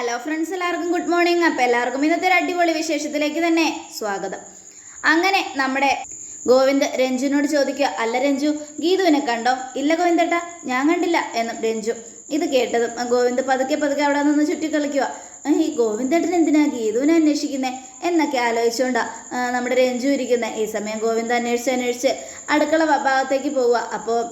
Hello friends എല്ലാവർക്കും good morning അപ്പോൾ എല്ലാവർക്കും ഇന്നത്തെ ഒരു അടിപൊളി വിശേഷത്തിലേക്ക് തന്നെ സ്വാഗതം. അങ്ങനെ നമ്മുടെ ഗോവിന്ദ് രഞ്ജുവിനോട് ചോദിക്കുക അല്ല രഞ്ജു ഗീതുവിനെ കണ്ടോ? ഇല്ല ഗോവിന്ദേട്ടാ ഞാൻ കണ്ടില്ല എന്നും രഞ്ജു ഇത് കേട്ടതും ഗോവിന്ദ് പതുക്കെ പതുക്കെ അവിടെ നിന്ന് ചുറ്റിക്കളിക്കുക. ഈ ഗോവിന്ദേട്ടൻ എന്തിനാ ഗീതുവിനെ അന്വേഷിക്കുന്നേ? എന്നൊക്കെ ആലോചിച്ചുകൊണ്ടാ നമ്മുടെ രഞ്ജു ഇരിക്കുന്നത് ഈ സമയം ഗോവിന്ദ് അന്വേഷിച്ച് അന്വേഷിച്ച് അടുക്കള ഭാഗത്തേക്ക് പോവുക. അപ്പോൾ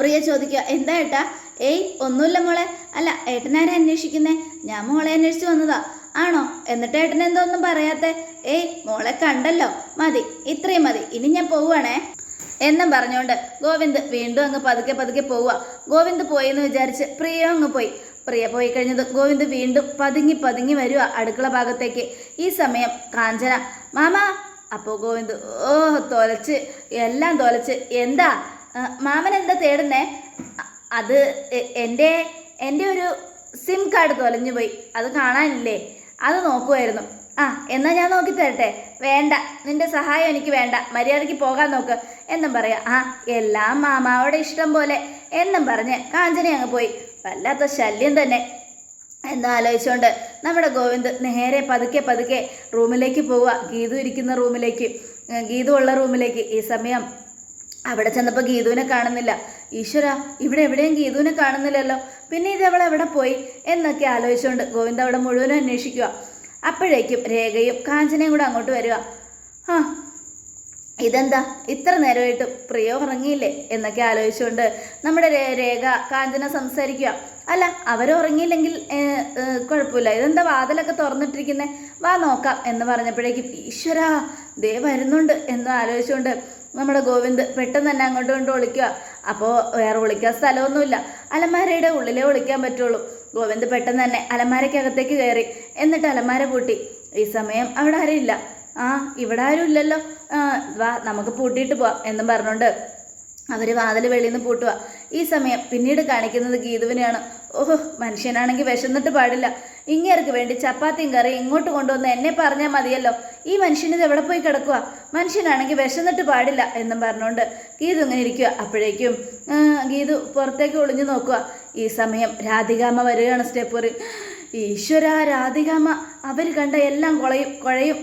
പ്രിയ ചോദിക്കുക എന്താ ഏട്ടാ ഏയ് ഒന്നുമില്ല മോളെ. അല്ല ഏട്ടനാരെ അന്വേഷിക്കുന്നേ? ഞാൻ മോളെ അന്വേഷിച്ച് വന്നതാ. ആണോ? എന്നിട്ട് ഏട്ടൻ എന്തോന്നും പറയാത്തെ? ഏയ് മോളെ കണ്ടല്ലോ. മതി ഇത്രയും മതി. ഇനി ഞാൻ പോവുകയാണേ എന്നും പറഞ്ഞുകൊണ്ട് ഗോവിന്ദ് വീണ്ടും അങ്ങ് പതുക്കെ പതുക്കെ പോവുക ഗോവിന്ദ് പോയി എന്ന് വിചാരിച്ച് പ്രിയ അങ്ങ് പോയി. പ്രിയ പോയി കഴിഞ്ഞത് ഗോവിന്ദ് വീണ്ടും പതുങ്ങി പതുങ്ങി വരിക അടുക്കള ഭാഗത്തേക്ക്. ഈ സമയം കാഞ്ചന മാമ. അപ്പോൾ ഗോവിന്ദ് ഓ തൊലച്ച് എല്ലാം തൊലച്ച്. എന്താ? മാമൻ എന്താ തേടുന്നേ? അത് എന്റെ എന്റെ ഒരു സിം കാർഡ് തൊലഞ്ഞു പോയി. അത് കാണാനില്ലേ? അത് നോക്കുമായിരുന്നു ആ എന്നാൽ ഞാൻ നോക്കി തരട്ടെ. വേണ്ട നിന്റെ സഹായം എനിക്ക് വേണ്ട. മര്യാദയ്ക്ക് പോകാൻ നോക്ക്. എന്നും പറയാം ആ എല്ലാം മാമാവോടെ ഇഷ്ടം പോലെ. എന്നും പറഞ്ഞ് കാഞ്ചന അങ്ങ് പോയി. വല്ലാത്ത ശല്യം തന്നെ. എന്നാലോചിച്ചുകൊണ്ട് നമ്മുടെ ഗോവിന്ദ് നേരെ പതുക്കെ പതുക്കെ റൂമിലേക്ക് പോവുക. ഗീതു ഇരിക്കുന്ന റൂമിലേക്ക് ഗീതു ഉള്ള റൂമിലേക്ക്. ഈ സമയം അവിടെ ചെന്നപ്പോൾ ഗീതുവിനെ കാണുന്നില്ല. ഈശ്വര ഇവിടെ എവിടെയും ഗീതുവിനെ കാണുന്നില്ലല്ലോ. പിന്നെ ഇത് അവൾ എവിടെ പോയി? എന്നൊക്കെ ആലോചിച്ചുകൊണ്ട് ഗോവിന്ദ അവിടെ മുഴുവനും അന്വേഷിക്കുക. അപ്പോഴേക്കും രേഖയും കാഞ്ചനയും കൂടെ അങ്ങോട്ട് വരിക. ആ ഇതെന്താ? ഇത്ര നേരമായിട്ട് പ്രിയോ ഉറങ്ങിയില്ലേ? എന്നൊക്കെ ആലോചിച്ചുകൊണ്ട് നമ്മുടെ രേഖ കാഞ്ചന സംസാരിക്കുക. അല്ല ഏ, കുഴപ്പമില്ല. ഇതെന്താ വാതിലൊക്കെ തുറന്നിട്ടിരിക്കുന്നത് വാ നോക്കാം എന്ന് പറഞ്ഞപ്പോഴേക്കും ഈശ്വരാ ദേ വരുന്നുണ്ട് എന്ന് ആലോചിച്ചുകൊണ്ട് നമ്മുടെ ഗോവിന്ദ് പെട്ടെന്ന് തന്നെ അങ്ങോട്ട് കൊണ്ട് ഒളിക്കുക. അപ്പോൾ വേറെ ഒളിക്കാൻ സ്ഥലമൊന്നുമില്ല. അലമാരയുടെ ഉള്ളിലേ ഒളിക്കാൻ പറ്റുള്ളൂ. ഗോവിന്ദ് പെട്ടെന്ന് തന്നെ അലമാരയ്ക്കകത്തേക്ക് കയറി. എന്നിട്ട് അലമാര പൂട്ടി. ഈ സമയം അവിടെ ആരുമില്ല ആ ഇവിടെ ആരും ഇല്ലല്ലോ. വാ നമുക്ക് പൂട്ടിയിട്ട് പോവാം എന്നും പറഞ്ഞുകൊണ്ട് അവർ വാതിൽ വെളിയിൽ നിന്ന് പൂട്ടുക ഈ സമയം പിന്നീട് കാണിക്കുന്നത് ഗീതുവിനെയാണ്. ഓഹോ മനുഷ്യനാണെങ്കിൽ വിശന്നിട്ട് പാടില്ല. ഇങ്ങേർക്ക് വേണ്ടി ചപ്പാത്തിയും കറി ഇങ്ങോട്ട് കൊണ്ടുവന്ന് എന്നെ പറഞ്ഞാൽ മതിയല്ലോ. ഈ മനുഷ്യനിത് എവിടെ പോയി കിടക്കുക മനുഷ്യനാണെങ്കിൽ വിശന്നിട്ട് പാടില്ല എന്നും പറഞ്ഞുകൊണ്ട് ഗീതു ഇങ്ങനെ ഇരിക്കുക അപ്പോഴേക്കും ഗീതു പുറത്തേക്ക് ഒളിഞ്ഞു നോക്കുക ഈ സമയം രാധികാമ്മ വരികയാണ് സ്റ്റെപ്പ് ഈശ്വര രാധികാമ്മ അവർ കണ്ട എല്ലാം കുളയും കുഴയും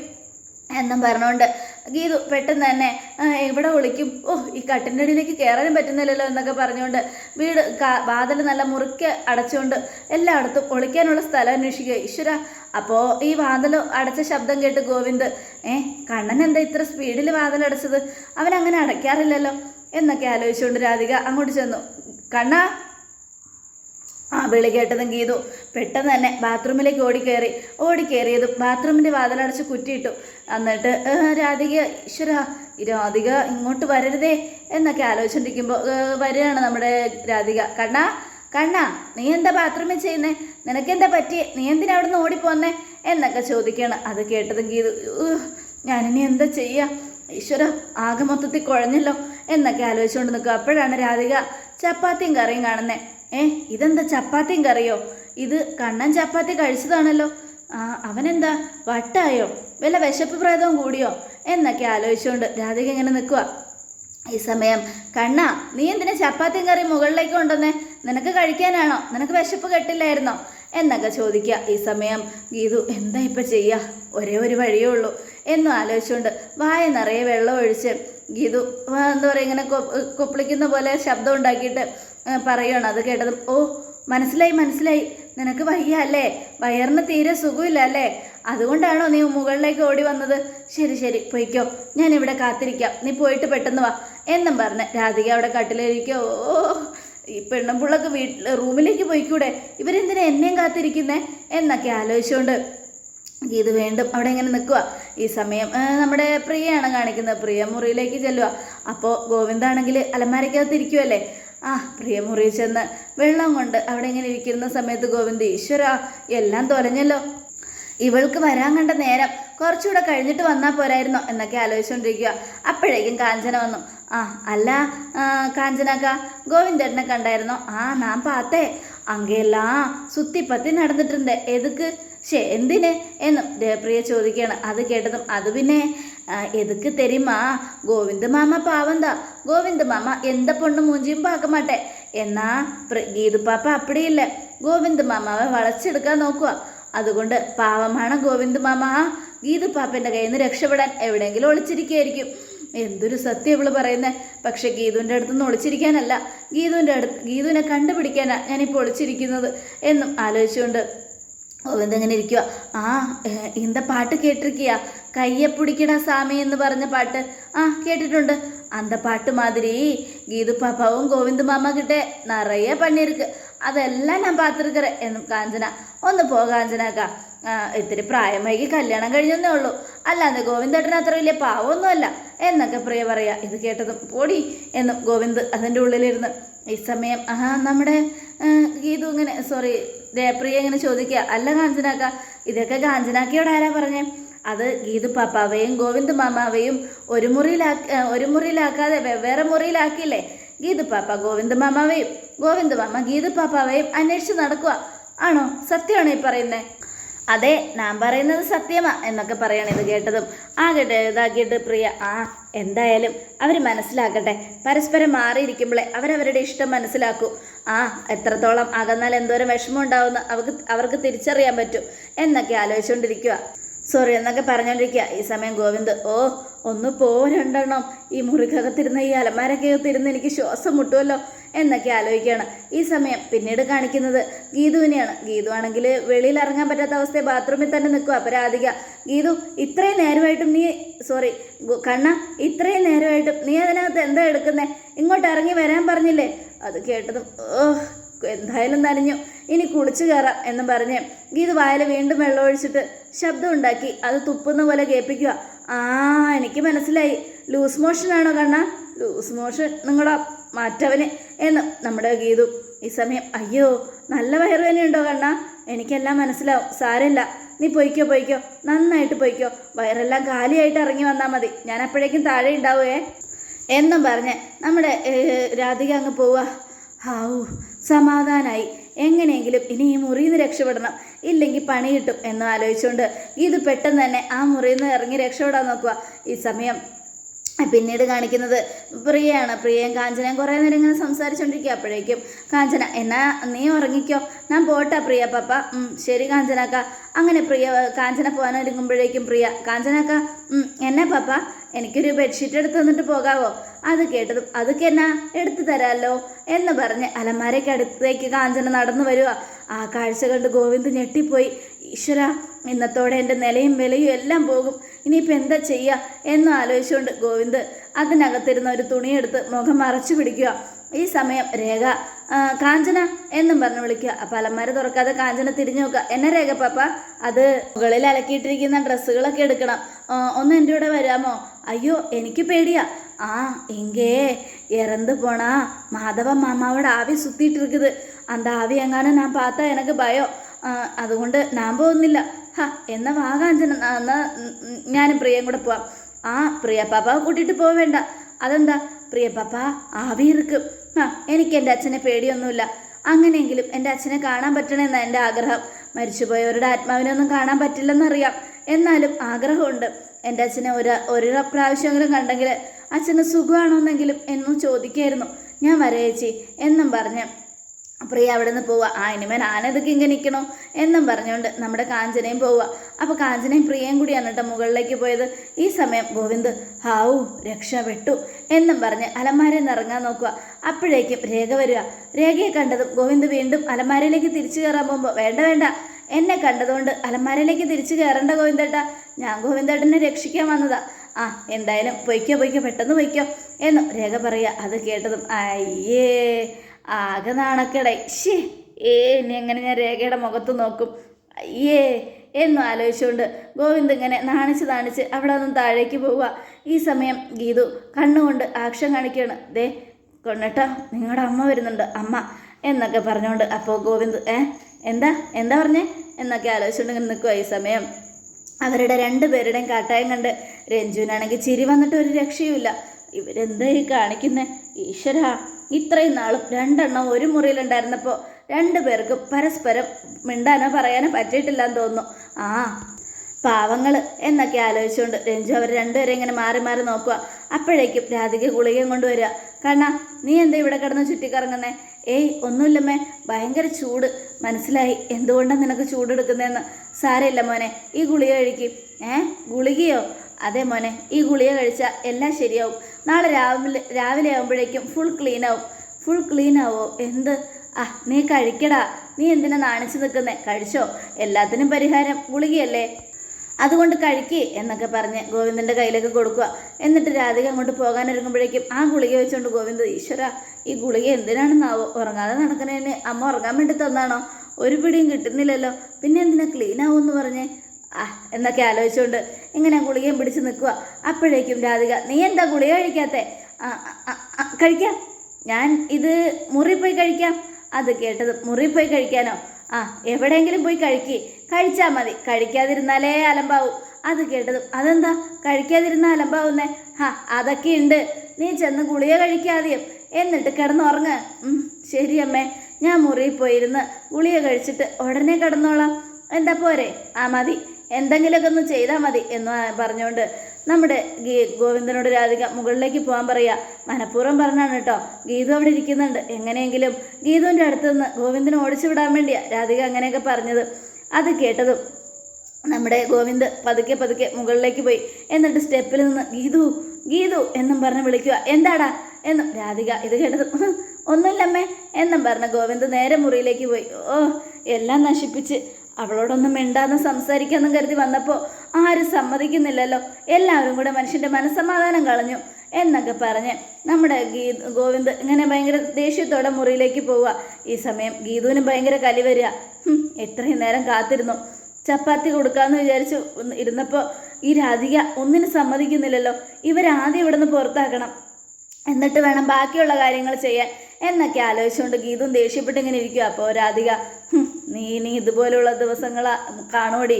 എന്നും പറഞ്ഞുകൊണ്ട് ഗീതു പെട്ടെന്ന് തന്നെ "ആ, എവിടെ വിളിക്കും ഓ ഈ കട്ടിന്റെ അടിയിലേക്ക് കയറാനും പറ്റുന്നില്ലല്ലോ എന്നൊക്കെ പറഞ്ഞുകൊണ്ട് വീട് വാതിൽ നല്ല മുറുക്കെ അടച്ചുകൊണ്ട് എല്ലായിടത്തും ഒളിക്കാനുള്ള സ്ഥലം അന്വേഷിക്കുക. ഈശ്വര അപ്പോൾ ഈ വാതിൽ അടച്ച ശബ്ദം കേട്ട് ഗോവിന്ദ് ഏ കണ്ണൻ എന്താ ഇത്ര സ്പീഡിൽ വാതിൽ അടച്ചത്? അവൻ അങ്ങനെ അടയ്ക്കാറില്ലല്ലോ എന്നൊക്കെ ആലോചിച്ചുകൊണ്ട് രാധിക അങ്ങോട്ട് ചെന്നു. കണ്ണാ! ആ വിളി കേട്ടതും ഗീതു പെട്ടെന്ന് തന്നെ ബാത്റൂമിലേക്ക് ഓടിക്കയറി ഓടിക്കയറിയതും ബാത്റൂമിന്റെ വാതിലടച്ച് കുറ്റിയിട്ടു. എന്നിട്ട് "ഏ, രാധിക ഈശ്വര രാധിക ഇങ്ങോട്ട് വരരുതേ എന്നൊക്കെ ആലോചിച്ചിരിക്കുമ്പോൾ വരികയാണ് നമ്മുടെ രാധിക. കണ്ണാ കണ്ണാ നീ എന്താ ബാത്റൂമിൽ ചെയ്യുന്നേ? നിനക്കെന്താ പറ്റിയേ? നീ എന്തിനാ അവിടെ നിന്ന് ഓടിപ്പോന്നേ? എന്നൊക്കെ ചോദിക്കുകയാണ് അത് കേട്ടതും ഗീതു "ഉഹ്, ഞാനിനി എന്താ ചെയ്യുക ഈശ്വര ആകെ മൊത്തത്തിൽ കുഴഞ്ഞല്ലോ എന്നൊക്കെ ആലോചിച്ചുകൊണ്ട് നിൽക്കുക. അപ്പോഴാണ് രാധിക ചപ്പാത്തിയും കറിയും കാണുന്നേ. ഏ ഇതെന്താ ചപ്പാത്തിയും കറിയോ? ഇത് കണ്ണൻ ചപ്പാത്തി കഴിച്ചതാണല്ലോ. അവനെന്താ? വട്ടായോ? വല്ല വിശപ്പ് പ്രേതവും കൂടിയോ? എന്നൊക്കെ ആലോചിച്ചുകൊണ്ട് രാധിക ഇങ്ങനെ നിൽക്കുക ഈ സമയം കണ്ണ നീ എന്തിനാ ചപ്പാത്തിയും കറി മുകളിലേക്ക് കൊണ്ടുവന്നേ? നിനക്ക് കഴിക്കാനാണോ? നിനക്ക് വിശപ്പ് കെട്ടില്ലായിരുന്നോ? എന്നൊക്കെ ചോദിക്കുക. ഈ സമയം ഗീതു എന്താ ഇപ്പം ചെയ്യുക ഒരേ ഒരു വഴിയേ ഉള്ളൂ. എന്നും ആലോചിച്ചുകൊണ്ട് വായ നിറയെ വെള്ളം ഒഴിച്ച് ഗീതു എന്താ പറയുക ഇങ്ങനെ കൊപ്പിളിക്കുന്ന പോലെ ശബ്ദം ഉണ്ടാക്കിയിട്ട് പറയുകയാണ് അത് കേട്ടതും ഓ മനസ്സിലായി മനസ്സിലായി. നിനക്ക് വയ്യ അല്ലേ വയറിന് തീരെ സുഖമില്ല അല്ലേ അതുകൊണ്ടാണോ നീ മുകളിലേക്ക് ഓടി വന്നത്? ശരി ശരി പൊയ്ക്കോ. ഞാൻ ഇവിടെ കാത്തിരിക്കാം. നീ പോയിട്ട് പെട്ടെന്ന് വാ. എന്നും പറഞ്ഞ് രാധിക അവിടെ കട്ടിലിരിക്കോ ഓ ഈ പെണ്ണും പിള്ളക്ക് വീട്ടിൽ റൂമിലേക്ക് പോയിക്കൂടെ? ഇവരെന്തിനാ എന്നെയും കാത്തിരിക്കുന്നേ? എന്നൊക്കെ ആലോചിച്ചുകൊണ്ട് ഇത് വീണ്ടും അവിടെ ഇങ്ങനെ നിൽക്കുക ഈ സമയം നമ്മുടെ പ്രിയയാണ് കാണിക്കുന്നത്. പ്രിയ മുറിയിലേക്ക് ചെല്ലുക അപ്പോൾ ഗോവിന്ദാണെങ്കിൽ അലമാരയ്ക്കകത്ത് ഇരിക്കുമല്ലേ ആ പ്രിയ മുറിയിൽ ചെന്ന് വെള്ളം കൊണ്ട് അവിടെ ഇങ്ങനെ ഇരിക്കുന്ന സമയത്ത് ഗോവിന്ദ് ഈശ്വര എല്ലാം തൊലഞ്ഞല്ലോ. ഇവൾക്ക് വരാൻ കണ്ട നേരം കുറച്ചുകൂടെ കഴിഞ്ഞിട്ട് വന്നാൽ പോരായിരുന്നോ എന്നൊക്കെ ആലോചിച്ചുകൊണ്ടിരിക്കുക അപ്പോഴേക്കും കാഞ്ചന വന്നു. ആ അല്ല കാഞ്ചനക്ക ഗോവിന്ദേട്ടനെ കണ്ടായിരുന്നോ? ആ നാൻ പാത്തേ. അങ്ങെല്ലാം സുത്തിപ്പത്തി നടന്നിട്ടുണ്ട്. എതുക്ക്? ശേ എന്തിന്? എന്നും ദേവപ്രിയ ചോദിക്കുകയാണ്. അത് കേട്ടതും അത് പിന്നെ ആ, എതുക്ക് തെരുമാ? ഗോവിന്ദ മാമ പാവന്ത. ഗോവിന്ദ മാമ എന്ത പൊണ്ണു മൂഞ്ചിയും പാക്ക മാട്ടെ? എന്നാ ഗീതു പാപ്പ അപ്പടിയില്ല. ഗോവിന്ദ് മാമാവെ വളച്ചെടുക്കാൻ നോക്കുക അതുകൊണ്ട് പാവമാണ് ഗോവിന്ദ് മാമ. ഗീതു പാപ്പന്റെ കയ്യിൽ നിന്ന് രക്ഷപ്പെടാൻ എവിടെയെങ്കിലും ഒളിച്ചിരിക്കുകയായിരിക്കും. എന്തൊരു സത്യം ഇവൾ പറയുന്നത് പക്ഷെ ഗീതുവിന്റെ അടുത്ത് നിന്ന് ഒളിച്ചിരിക്കാനല്ല. ഗീതുവിന്റെ അടുത്ത് ഗീതുവിനെ കണ്ടുപിടിക്കാനാണ് ഞാനിപ്പോൾ ഒളിച്ചിരിക്കുന്നത് എന്നും ആലോചിച്ചുകൊണ്ട് ഗോവിന്ദങ്ങനെ ഇരിക്കുക ആ എന്താ പാട്ട് കേട്ടിരിക്കുക കയ്യെ പിടിക്കട സ്വാമി എന്ന് പറഞ്ഞ പാട്ട്. ആ കേട്ടിട്ടുണ്ട്. അന്ത പാട്ട് മാതിരി ഗീതു പാപ്പാവും ഗോവിന്ദ് മാമ കിട്ടേ നിറയെ പണിയിരിക്ക് അതെല്ലാം ഞാൻ പാത്രക്കറേ എന്നും കാഞ്ചന ഒന്ന് പോ കാഞ്ചനാക്ക. ഇത്തിരി പ്രായമായി കല്യാണം കഴിഞ്ഞെന്നേ ഉള്ളൂ. അല്ലാതെ ഗോവിന്ദേട്ടൻ അത്ര വലിയ പാവമൊന്നുമല്ല എന്നൊക്കെ പ്രിയ പറയാ. ഇത് കേട്ടതും പോടി എന്നും ഗോവിന്ദ് അതിന്റെ ഉള്ളിലിരുന്ന്. ഈ സമയം ആ നമ്മുടെ ഗീതു ഇങ്ങനെ സോറി പ്രിയ ഇങ്ങനെ ചോദിക്കുക അല്ല കാഞ്ചനാക്ക ഇതൊക്കെ കാഞ്ചനാക്കയോട് ആരാ പറഞ്ഞേ? അത് ഗീതു പാപ്പാവയും ഗോവിന്ദ് മാമാവയും ഒരു മുറിയിലാക്കി ഒരു മുറിയിലാക്കാതെ വെവ്വേറെ മുറിയിലാക്കിയില്ലേ? ഗീതു പാപ്പ ഗോവിന്ദ് മാമാവയും ഗോവിന്ദ് മാമ ഗീതു പാപ്പാവയും അന്വേഷിച്ച് നടക്കുക ആണോ? സത്യമാണോ ഈ പറയുന്നത് അതെ ഞാൻ പറയുന്നത് സത്യമാ എന്നൊക്കെ പറയണം ഇത് കേട്ടതും. ആകട്ടെ ഇതാക്കിയിട്ട് പ്രിയ ആ എന്തായാലും അവർ മനസ്സിലാക്കട്ടെ. പരസ്പരം മാറിയിരിക്കുമ്പോഴേ അവരവരുടെ ഇഷ്ടം മനസ്സിലാക്കൂ. ആ എത്രത്തോളം അകന്നാൽ എന്തോരം വിഷമം ഉണ്ടാവുമെന്ന് അവർക്ക് അവർക്ക് തിരിച്ചറിയാൻ പറ്റും എന്നൊക്കെ ആലോചിച്ചുകൊണ്ടിരിക്കുക സോറി എന്നൊക്കെ പറഞ്ഞുകൊണ്ടിരിക്കുക ഈ സമയം ഗോവിന്ദ് ഓ ഒന്ന് പോ രണ്ടെണ്ണം ഈ മുറിക്കകത്തിരുന്ന് ഈ അലമാരക്കകത്തിരുന്ന് എനിക്ക് ശ്വാസം മുട്ടുമല്ലോ എന്നൊക്കെ ആലോചിക്കുകയാണ്. ഈ സമയം പിന്നീട് കാണിക്കുന്നത് ഗീതുവിനെയാണ്. ഗീതു ആണെങ്കിൽ വെളിയിൽ ഇറങ്ങാൻ പറ്റാത്ത അവസ്ഥയെ ബാത്റൂമിൽ തന്നെ നിൽക്കുക അപരാധിക രാധിക ഗീതു ഇത്രയും നേരമായിട്ടും നീ സോറി കണ്ണ ഇത്രയും നേരമായിട്ടും നീ അതിനകത്ത് എന്താ എടുക്കുന്നേ? ഇങ്ങോട്ട് ഇറങ്ങി വരാൻ പറഞ്ഞില്ലേ? അത് കേട്ടതും ഓഹ് എന്തായാലും നനഞ്ഞു. ഇനി കുളിച്ചു കയറാം എന്ന് പറഞ്ഞ് ഗീത് വായിൽ വീണ്ടും വെള്ളം ഒഴിച്ചിട്ട് ശബ്ദം ഉണ്ടാക്കി. അത് തുപ്പുന്ന പോലെ കേൾപ്പിക്കുക ആ എനിക്ക് മനസ്സിലായി. ലൂസ് മോഷൻ ആണോ കണ്ണ? ലൂസ് മോഷൻ നിങ്ങളുടെ മാറ്റവന്. എന്ന് നമ്മുടെ ഗീതു ഈ സമയം അയ്യോ നല്ല വയറുവേദനയുണ്ടോ കണ്ണ? എനിക്കെല്ലാം മനസ്സിലാവും. സാരമില്ല. നീ പൊയ്ക്കോ പൊയ്ക്കോ. നന്നായിട്ട് പൊയ്ക്കോ. വയറെല്ലാം കാലിയായിട്ട് ഇറങ്ങി വന്നാൽ മതി. ഞാൻ അപ്പോഴേക്കും താഴെ ഉണ്ടാവുമേ എന്നും പറഞ്ഞ് നമ്മുടെ രാധിക അങ്ങ് പോവുക ഹാവു സമാധാനായി. എങ്ങനെയെങ്കിലും ഇനി ഈ മുറിയിൽ നിന്ന് രക്ഷപ്പെടണം. ഇല്ലെങ്കിൽ പണി കിട്ടും എന്ന് ആലോചിച്ചുകൊണ്ട് ഇത് പെട്ടെന്ന് തന്നെ ആ മുറിയിൽ നിന്ന് ഇറങ്ങി രക്ഷപ്പെടാൻ നോക്കുക ഈ സമയം പിന്നീട് കാണിക്കുന്നത് പ്രിയയാണ്. പ്രിയയും കാഞ്ചനയും കുറേ നേരം ഇങ്ങനെ സംസാരിച്ചുകൊണ്ടിരിക്കുക അപ്പോഴേക്കും കാഞ്ചന എന്നാ നീ ഉറങ്ങിക്കോ. ഞാൻ പോട്ടാ പ്രിയ പപ്പ. ശരി കാഞ്ചനക്ക. അങ്ങനെ പ്രിയ കാഞ്ചന പോകാനൊരുങ്ങുമ്പോഴേക്കും പ്രിയ കാഞ്ചനക്ക എന്നാ പപ്പ? എനിക്കൊരു ബെഡ്ഷീറ്റ് എടുത്ത് തന്നിട്ട് പോകാവോ? അത് കേട്ടതും അതൊക്കെ എന്നാ? എടുത്തു തരാമല്ലോ എന്ന് പറഞ്ഞ് അലമാരയ്ക്ക് അടുത്തേക്ക് കാഞ്ചന നടന്നു വരിക ആ കാഴ്ച കണ്ട് ഗോവിന്ദ് ഞെട്ടിപ്പോയി. ഈശ്വര ഇന്നത്തോടെ എന്റെ നിലയും വിലയും എല്ലാം പോകും. ഇനിയിപ്പോൾ എന്താ ചെയ്യുക എന്ന് ആലോചിച്ചുകൊണ്ട് ഗോവിന്ദ് അതിനകത്തിരുന്ന ഒരു തുണിയെടുത്ത് മുഖം മറച്ചു പിടിക്കുക. ഈ സമയം രേഖ കാഞ്ചന എന്നും പറഞ്ഞു വിളിക്കുക. അപ്പം അലമാര തുറക്കാതെ കാഞ്ചന തിരിഞ്ഞു നോക്കുക. എന്നെ രേഖ പാപ്പ? അത് മുകളിൽ അലക്കിയിട്ടിരിക്കുന്ന ഡ്രസ്സുകളൊക്കെ എടുക്കണം. ഒന്ന് എന്റെ കൂടെ വരാമോ? അയ്യോ എനിക്ക് പേടിയാ. ആ എങ്കേ இறந்து പോണാ? മാധവ மாமாவோட ആവി സുത്തിയിട്ടിരിക്കുന്നത് അന്താവി എങ്ങാനും ஆவி പാത്ത? എനിക്ക് பார்த்தா അതുകൊണ്ട് ഞാൻ പോകുന്നില്ല. എന്നാ എന്നാ ഉം, ഞാനും പ്രിയയും കൂടെ പോവാം. ആ പ്രിയ പാപ്പാவை കൂട്ടിയിട്ട് പോവേണ്ട അതെന്താ? പ്രിയ പാപ്പ ആവി ആ എനിക്ക് എന്റെ അച്ഛനെ പേടിയൊന്നുമില്ല. അങ്ങനെയെങ്കിലും എന്റെ അച്ഛനെ കാണാൻ പറ്റണമെന്നാണ് എന്റെ ആഗ്രഹം. മരിച്ചുപോയവരുടെ ആത്മാവിനെ ഒന്നും കാണാൻ പറ്റില്ലെന്നറിയാം. എന്നാലും ആഗ്രഹമുണ്ട്. എന്റെ അച്ഛനെ ഒരു ഒരു പ്രാവശ്യമെങ്കിലും കണ്ടെങ്കിൽ അച്ഛന് സുഖമാണോന്നെങ്കിലും എന്നും ചോദിക്കായിരുന്നു. ഞാൻ വരയേച്ചി എന്നും പറഞ്ഞ് പ്രിയ അവിടെ നിന്ന് പോവുക. ആ ഇനിമേ ആനതൊക്കെ ഇങ്ങനെ നിൽക്കണോ? എന്നും പറഞ്ഞുകൊണ്ട് നമ്മുടെ കാഞ്ചനയും പോവുക. അപ്പോൾ കാഞ്ചനയും പ്രിയയും കൂടിയാണ് കേട്ടോ മുകളിലേക്ക് പോയത്. ഈ സമയം ഗോവിന്ദ് ഹാവു രക്ഷപ്പെട്ടു എന്നും പറഞ്ഞ് അലമാരയിൽ നിന്ന് ഇറങ്ങാൻ നോക്കുക. അപ്പോഴേക്കും രേഖ വരിക. രേഖയെ കണ്ടതും ഗോവിന്ദ് വീണ്ടും അലമാരയിലേക്ക് തിരിച്ചു കയറാൻ പോകുമ്പോൾ വേണ്ട വേണ്ട. എന്നെ കണ്ടതുകൊണ്ട് അലമാരയിലേക്ക് തിരിച്ചു കയറേണ്ട ഗോവിന്ദേട്ടാ ഞാൻ ഗോവിന്ദേട്ടനെ രക്ഷിക്കാൻ വന്നതാ. ആ എന്തായാലും പൊയ്ക്കോ പൊയ്ക്കോ പെട്ടെന്ന് പൊയ്ക്കോ എന്നും രേഖ പറയുക. അത് കേട്ടതും അയ്യേ ആകെ നാണക്കേടായി. ശേ ഏ ഇനി എങ്ങനെ ഞാൻ രേഖയുടെ മുഖത്ത് നോക്കും? അയ്യേ എന്നും ആലോചിച്ചുകൊണ്ട് ഗോവിന്ദ് ഇങ്ങനെ നാണിച്ച് നാണിച്ച് അവിടെ നിന്നും താഴേക്ക് പോവുക. ഈ സമയം ഗീതു കണ്ണുകൊണ്ട് ആക്ഷൻ കാണിക്കുകയാണ്. ദേ കൊണ്ണട്ട നിങ്ങളുടെ അമ്മ വരുന്നുണ്ട് അമ്മ എന്നൊക്കെ പറഞ്ഞുകൊണ്ട് അപ്പോൾ ഗോവിന്ദ് ഏ എന്താ എന്താ പറഞ്ഞേ? എന്നൊക്കെ ആലോചിച്ചുകൊണ്ട് ഇങ്ങനെ നിൽക്കുക ഈ സമയം. അവരുടെ രണ്ടുപേരുടെയും കാട്ടായം കണ്ട് രഞ്ജുവിനാണെങ്കിൽ ചിരി വന്നിട്ട് ഒരു രക്ഷയുമില്ല. ഇവരെന്താ ഈ കാണിക്കുന്നത് ഈശ്വര ഇത്രയും നാളും രണ്ടെണ്ണം ഒരു മുറിയിലുണ്ടായിരുന്നപ്പോൾ രണ്ടുപേർക്കും പരസ്പരം മിണ്ടാനോ പറയാനോ പറ്റിയിട്ടില്ലെന്ന് തോന്നുന്നു. ആ പാവങ്ങൾ എന്നൊക്കെ ആലോചിച്ചുകൊണ്ട് രഞ്ജു അവർ രണ്ടുപേരെ ഇങ്ങനെ മാറി മാറി നോക്കുക. അപ്പോഴേക്കും രാധിക ഗുളികയും കൊണ്ടുവരിക. കണ്ണ നീ എന്താ ഇവിടെ കിടന്ന് ചുറ്റിക്കറങ്ങുന്നേ? ഏയ് ഒന്നുമില്ലമ്മേ. ഭയങ്കര ചൂട്. മനസ്സിലായി എന്തുകൊണ്ടാണ് നിനക്ക് ചൂടെടുക്കുന്നതെന്ന്? സാരമില്ല മോനെ. ഈ ഗുളിക കഴിക്കും. ഏ ഗുളികയോ? അതെ മോനെ ഈ ഗുളിക കഴിച്ചാൽ എല്ലാം ശരിയാവും. നാളെ രാവിലെ രാവിലെ ആകുമ്പോഴേക്കും ഫുൾ ക്ലീൻ ആവും. ഫുൾ ക്ലീൻ ആവോ? എന്ത്? ആ നീ കഴിക്കടാ. നീ എന്തിനാ നാണിച്ചു നിൽക്കുന്നേ? കഴിച്ചോ? എല്ലാത്തിനും പരിഹാരം ഗുളികയല്ലേ? അതുകൊണ്ട് കഴിക്കേ എന്നൊക്കെ പറഞ്ഞ് ഗോവിന്ദന്റെ കയ്യിലേക്ക് കൊടുക്കുക. എന്നിട്ട് രാധിക അങ്ങോട്ട് പോകാനൊരുങ്ങുമ്പോഴേക്കും ആ ഗുളിക വെച്ചുകൊണ്ട് ഗോവിന്ദ് ഈശ്വര ഈ ഗുളിക എന്തിനാണെന്നാവോ? ഉറങ്ങാതെ നടക്കുന്നതിന് അമ്മ ഉറങ്ങാൻ വേണ്ടി തന്നാണോ? ഒരു പിടിയും കിട്ടുന്നില്ലല്ലോ. പിന്നെ എന്തിനാ ക്ലീൻ ആവുമെന്ന് പറഞ്ഞേ? ആ എന്നൊക്കെ ആലോചിച്ചുകൊണ്ട് ഇങ്ങനെ ഗുളികയും പിടിച്ച് നിൽക്കുക അപ്പോഴേക്കും രാധിക നീ എന്താ ഗുളിക കഴിക്കാത്തെ? കഴിക്കാം. ഞാൻ ഇത് മുറി പോയി കഴിക്കാം. അത് കേട്ടത് മുറി പോയി കഴിക്കാനോ? ആ എവിടെയെങ്കിലും പോയി കഴിക്കി. കഴിച്ചാൽ മതി. കഴിക്കാതിരുന്നാലേ അലമ്പാവും. അത് കേട്ടതും അതെന്താ? കഴിക്കാതിരുന്ന അലമ്പാവുന്നേ? ഹാ അതൊക്കെ ഉണ്ട് നീ ചെന്ന് ഗുളിക കഴിക്കാതെയും എന്നിട്ട് കിടന്നുറങ്ങ്. ശരി അമ്മേ. ഞാൻ മുറിയിൽ പോയിരുന്ന് ഗുളിക കഴിച്ചിട്ട് ഉടനെ കിടന്നോളാം. എന്താ പോരെ? ആ മതി. എന്തെങ്കിലുമൊക്കെ ഒന്ന് ചെയ്താൽ മതി എന്ന് പറഞ്ഞുകൊണ്ട് നമ്മുടെ ഗീ ഗോവിന്ദനോട് രാധിക മുകളിലേക്ക് പോകാൻ പറയുക. മനഃപൂർവം പറഞ്ഞാണ് കേട്ടോ ഗീതു അവിടെ ഇരിക്കുന്നുണ്ട്. എങ്ങനെയെങ്കിലും ഗീതുവിന്റെ അടുത്ത് നിന്ന് ഗോവിന്ദനെ ഓടിച്ചു വിടാൻ വേണ്ടിയാണ് രാധിക അങ്ങനെയൊക്കെ പറഞ്ഞത്. അത് കേട്ടതും നമ്മുടെ ഗോവിന്ദ് പതുക്കെ പതുക്കെ മുകളിലേക്ക് പോയി. എന്നിട്ട് സ്റ്റെപ്പിൽ നിന്ന് ഗീതു ഗീതു എന്നും പറഞ്ഞ് വിളിക്കുക. എന്താടാ എന്നും രാധിക ഇത് കേട്ടതും "ഹ്, ഒന്നുമില്ലമ്മേ എന്നും പറഞ്ഞ് ഗോവിന്ദ് നേരെ മുറിയിലേക്ക് പോയി. ഓ എല്ലാം നശിപ്പിച്ച് അവളോടൊന്നും മിണ്ടാന്ന് സംസാരിക്കാന്നും കരുതി വന്നപ്പോൾ ആരും സമ്മതിക്കുന്നില്ലല്ലോ. എല്ലാവരും കൂടെ മനുഷ്യന്റെ മനസ്സമാധാനം കളഞ്ഞു. എന്നൊക്കെ പറഞ്ഞ് നമ്മുടെ ഗീ ഗോവിന്ദ് ഇങ്ങനെ ഭയങ്കര ദേഷ്യത്തോടെ മുറിയിലേക്ക് പോവുക. ഈ സമയം ഗീതുവിന് ഭയങ്കര കലി വരിക. എത്രയും നേരം കാത്തിരുന്നു. ചപ്പാത്തി കൊടുക്കാമെന്ന് വിചാരിച്ചു ഇരുന്നപ്പോൾ ഈ രാധിക ഒന്നിനും സമ്മതിക്കുന്നില്ലല്ലോ. ഇവരാദ്യം ഇവിടുന്ന് പുറത്താക്കണം. എന്നിട്ട് വേണം ബാക്കിയുള്ള കാര്യങ്ങൾ ചെയ്യാൻ. എന്നൊക്കെ ആലോചിച്ചുകൊണ്ട് ഗീതും ദേഷ്യപ്പെട്ട് ഇങ്ങനെ ഇരിക്കുക അപ്പോൾ രാധിക "ഹും, നീ ഇനി ഇതുപോലുള്ള ദിവസങ്ങൾ കാണോടി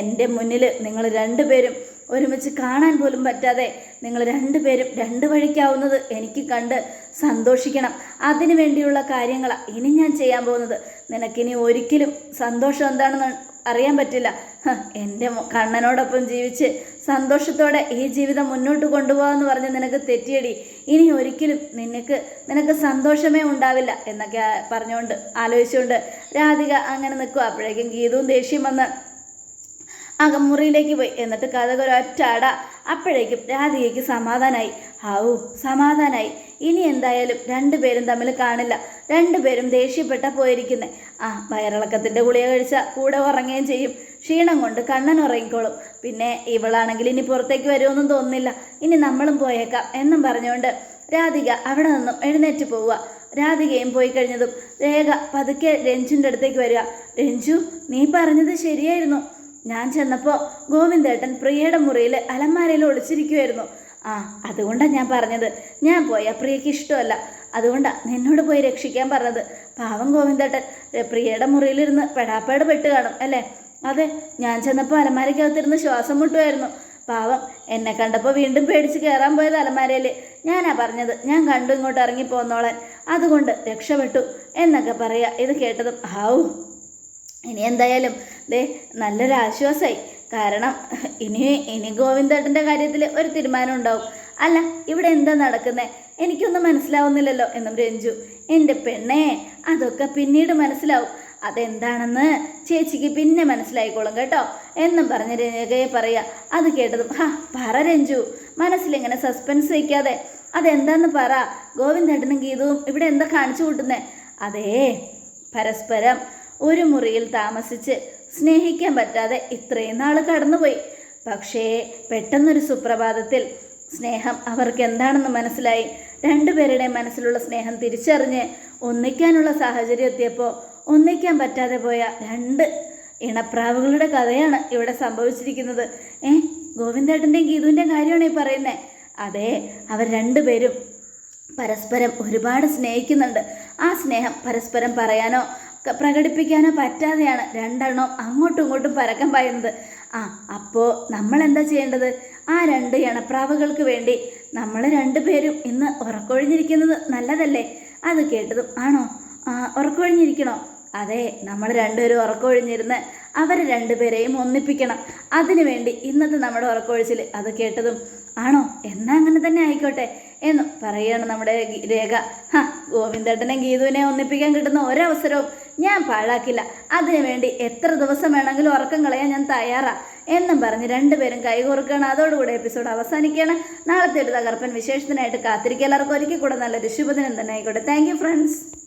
എന്റെ മുന്നിൽ നിങ്ങൾ രണ്ടുപേരും ഒരുമിച്ച് കാണാൻ പോലും പറ്റാതെ നിങ്ങൾ രണ്ടുപേരും രണ്ട് വഴിക്കാവുന്നത് എനിക്ക് കണ്ട് സന്തോഷിക്കണം. അതിനു വേണ്ടിയുള്ള കാര്യങ്ങളാണ് ഇനി ഞാൻ ചെയ്യാൻ പോകുന്നത്. നിനക്കിനി ഒരിക്കലും സന്തോഷം എന്താണെന്ന് അറിയാൻ പറ്റില്ല. എന്റെ കണ്ണനോടൊപ്പം ജീവിച്ച് സന്തോഷത്തോടെ ഈ ജീവിതം മുന്നോട്ട് കൊണ്ടുപോകാമെന്ന് പറഞ്ഞ് നിനക്ക് തെറ്റിയടി. ഇനി ഒരിക്കലും നിനക്ക് നിനക്ക് സന്തോഷമേ ഉണ്ടാവില്ല എന്നൊക്കെ പറഞ്ഞുകൊണ്ട് ആലോചിച്ചുകൊണ്ട് രാധിക അങ്ങനെ നിൽക്കുക അപ്പോഴേക്കും ഗീതവും ദേഷ്യം വന്ന് അകമുറിയിലേക്ക് പോയി. എന്നിട്ട് കഥകൊരൊറ്റ അട. അപ്പോഴേക്കും രാധികയ്ക്ക് സമാധാനമായി ഹാവു സമാധാനായി. ഇനി എന്തായാലും രണ്ടുപേരും തമ്മിൽ കാണില്ല. രണ്ടുപേരും ദേഷ്യപ്പെട്ട പോയിരിക്കുന്നത് ആ വയറിളക്കത്തിന്റെ ഗുളിക കഴിച്ച കൂടെ ഉറങ്ങുകയും ചെയ്യും. ക്ഷീണം കൊണ്ട് കണ്ണൻ ഉറങ്ങിക്കോളും. പിന്നെ ഇവളാണെങ്കിൽ ഇനി പുറത്തേക്ക് വരുമെന്നും തോന്നുന്നില്ല. ഇനി നമ്മളും പോയേക്കാം എന്നും പറഞ്ഞുകൊണ്ട് രാധിക അവിടെ നിന്നും എഴുന്നേറ്റ് പോവുക. രാധികയും പോയി കഴിഞ്ഞതും രേഖ പതുക്കെ രഞ്ജുന്റെ അടുത്തേക്ക് വരിക. രഞ്ജു നീ പറഞ്ഞത് ശരിയായിരുന്നു. ഞാൻ ചെന്നപ്പോൾ ഗോവിന്ദേട്ടൻ പ്രിയയുടെ മുറിയിൽ അലമാരയിൽ ഒളിച്ചിരിക്കുമായിരുന്നു ആ അതുകൊണ്ടാണ് ഞാൻ പറഞ്ഞത്. ഞാൻ പോയ പ്രിയയ്ക്ക് ഇഷ്ടമല്ല. അതുകൊണ്ടാണ് നിന്നോട് പോയി രക്ഷിക്കാൻ പറഞ്ഞത്. പാവം ഗോവിന്ദേട്ടൻ പ്രിയയുടെ മുറിയിലിരുന്ന് പെടാപ്പേട് പെട്ട് കാണും അല്ലേ? അതെ ഞാൻ ചെന്നപ്പോൾ അലമാരയ്ക്കകത്തിരുന്ന് ശ്വാസം മുട്ടുമായിരുന്നു. പാവം എന്നെ കണ്ടപ്പോൾ വീണ്ടും പേടിച്ച് കയറാൻ പോയത് അലമാരയിൽ ഞാനാ പറഞ്ഞത് ഞാൻ കണ്ടു ഇങ്ങോട്ട് ഇറങ്ങി അതുകൊണ്ട് രക്ഷപ്പെട്ടു എന്നൊക്കെ പറയുക ഇത് കേട്ടതും ആവും ഇനി എന്തായാലും ദേ നല്ലൊരു ആശ്വാസമായി കാരണം ഇനി ഇനി ഗോവിന്ദേട്ടന്റെ കാര്യത്തിൽ ഒരു തീരുമാനം ഉണ്ടാവും അല്ല ഇവിടെ എന്താ നടക്കുന്നത് എനിക്കൊന്നും മനസ്സിലാവുന്നില്ലല്ലോ എന്നും രഞ്ജു. എന്റെ പെണ്ണേ അതൊക്കെ പിന്നീട് മനസ്സിലാവും. അതെന്താണെന്ന് ചേച്ചിക്ക് പിന്നെ മനസ്സിലായിക്കോളും കേട്ടോ. എന്നും പറഞ്ഞ് രേഖയെ പറയുക. അത് കേട്ടതും ഹാ പറ രഞ്ജു. മനസ്സിലിങ്ങനെ സസ്പെൻസ് വയ്ക്കാതെ. അതെന്താന്ന് പറ. ഗോവിന്ദേട്ടനും ഗീതവും ഇവിടെ എന്താ കാണിച്ചു കൂട്ടുന്നേ? അതേ പരസ്പരം ഒരു മുറിയിൽ താമസിച്ച് സ്നേഹിക്കാൻ പറ്റാതെ ഇത്രയും നാൾ കടന്നുപോയി. പക്ഷേ പെട്ടെന്നൊരു സുപ്രഭാതത്തിൽ സ്നേഹം അവർക്ക് എന്താണെന്ന് മനസ്സിലായി. രണ്ടുപേരുടെ മനസ്സിലുള്ള സ്നേഹം തിരിച്ചറിഞ്ഞ് ഒന്നിക്കാനുള്ള സാഹചര്യം എത്തിയപ്പോൾ ഒന്നിക്കാൻ പറ്റാതെ പോയ രണ്ട് ഇണപ്രാവുകളുടെ കഥയാണ് ഇവിടെ സംഭവിച്ചിരിക്കുന്നത്. ഏ ഗോവിന്ദേട്ടന്റെയും ഗീതുവിന്റെയും കാര്യമാണ് ഈ പറയുന്നത് അതെ അവർ രണ്ടുപേരും പരസ്പരം ഒരുപാട് സ്നേഹിക്കുന്നുണ്ട്. ആ സ്നേഹം പരസ്പരം പറയാനോ പ്രകടിപ്പിക്കാനോ പറ്റാതെയാണ് രണ്ടെണ്ണം അങ്ങോട്ടും ഇങ്ങോട്ടും പരക്കം പായുന്നത്. ആ അപ്പോൾ നമ്മൾ എന്താ ചെയ്യേണ്ടത്? ആ രണ്ട് ഇണപ്രാവുകൾക്ക് വേണ്ടി നമ്മൾ രണ്ടുപേരും ഇന്ന് ഉറക്കൊഴിഞ്ഞിരിക്കുന്നത് നല്ലതല്ലേ? അത് കേട്ടതും ആണോ? ഉറക്കൊഴിഞ്ഞിരിക്കണോ? അതെ നമ്മൾ രണ്ടുപേരും ഉറക്കൊഴിഞ്ഞിരുന്ന് അവർ രണ്ടുപേരെയും ഒന്നിപ്പിക്കണം. അതിനുവേണ്ടി ഇന്നത്തെ നമ്മുടെ ഉറക്കൊഴിച്ചിൽ അത് കേട്ടതും ആണോ? എന്നാ അങ്ങനെ തന്നെ ആയിക്കോട്ടെ എന്ന് പറയുകയാണ് നമ്മുടെ രേഖ. ഹ ഗോവിന്ദേട്ടനെ ഗീതുവിനെ ഒന്നിപ്പിക്കാൻ കിട്ടുന്ന ഒരവസരവും ഞാൻ പാഴാക്കില്ല. അതിനു വേണ്ടി എത്ര ദിവസം വേണമെങ്കിലും ഉറക്കം കളയാൻ ഞാൻ തയ്യാറാ. എന്നും പറഞ്ഞ് രണ്ടുപേരും കൈകോർക്കുകയാണ് അതോടുകൂടെ എപ്പിസോഡ് അവസാനിക്കുകയാണ്. നാളത്തെ ഒരു തകർപ്പൻ വിശേഷത്തിനായിട്ട് കാത്തിരിക്കുക. എല്ലാവർക്കും ഒരിക്കൽ കൂടെ നല്ലൊരു ശുഭദിനം തന്നെ ആയിക്കോട്ടെ. Thank friends